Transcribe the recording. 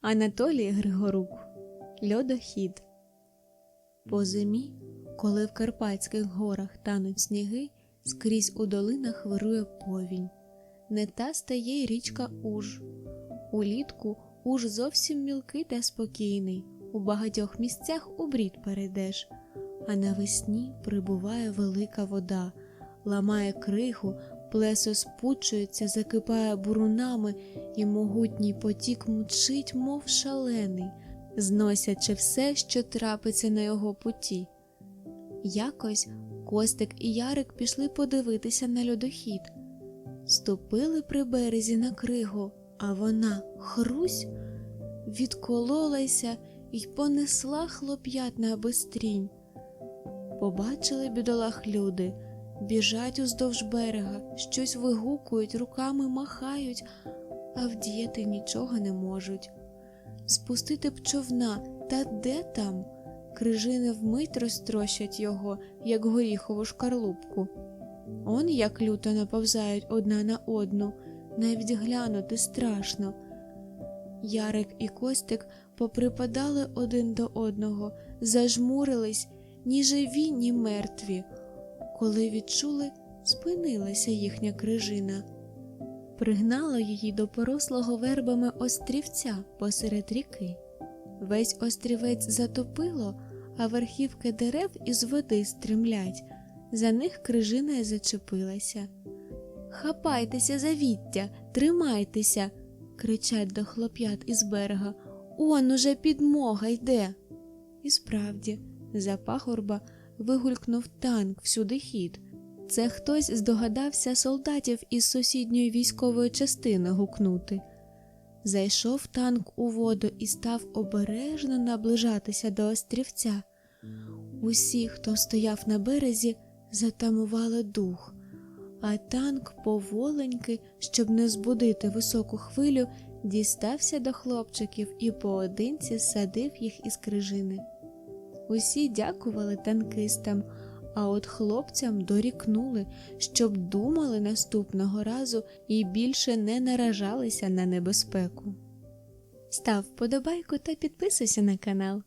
Анатолій Григорук. Льодохід. По зимі, коли в Карпатських горах тануть сніги, скрізь у долинах вирує повінь. Не та стає й річка Уж. Улітку Уж зовсім мілкий та спокійний, у багатьох місцях у брід перейдеш, а навесні прибуває велика вода, ламає криху, плесо спучується, закипає бурунами, і могутній потік мчить, мов шалений, зносячи все, що трапиться на його путі. Якось Костик і Ярик пішли подивитися на льодохід. Ступили при березі на кригу, а вона хрусь відкололася й понесла хлоп'ят на бистрінь. Побачили бідолах люди, біжать уздовж берега, щось вигукують, руками махають, а вдіяти нічого не можуть. Спустити б човна, та де там? Крижини вмить розтрощать його, як горіхову шкарлупку. Он як люто наповзають одна на одну, навіть глянути страшно. Ярик і Костик поприпадали один до одного, зажмурились, ні живі, ні мертві. Коли відчули, спинилася їхня крижина. Пригнало її до порослого вербами острівця посеред ріки. Весь острівець затопило, а верхівки дерев із води стремлять. За них крижина й зачепилася. Хапайтеся за віття, тримайтеся, кричать до хлоп'ят із берега. Он уже підмога йде. І справді, за пагорба вигулькнув танк всюди хід. Це хтось здогадався солдатів із сусідньої військової частини гукнути. Зайшов танк у воду і став обережно наближатися до острівця. Усі, хто стояв на березі, затамували дух, а танк поволеньки, щоб не збудити високу хвилю, дістався до хлопчиків і поодинці садив їх із крижини. Усі дякували танкистам, а от хлопцям дорікнули, щоб думали наступного разу і більше не наражалися на небезпеку. Став вподобайку та підписуйся на канал.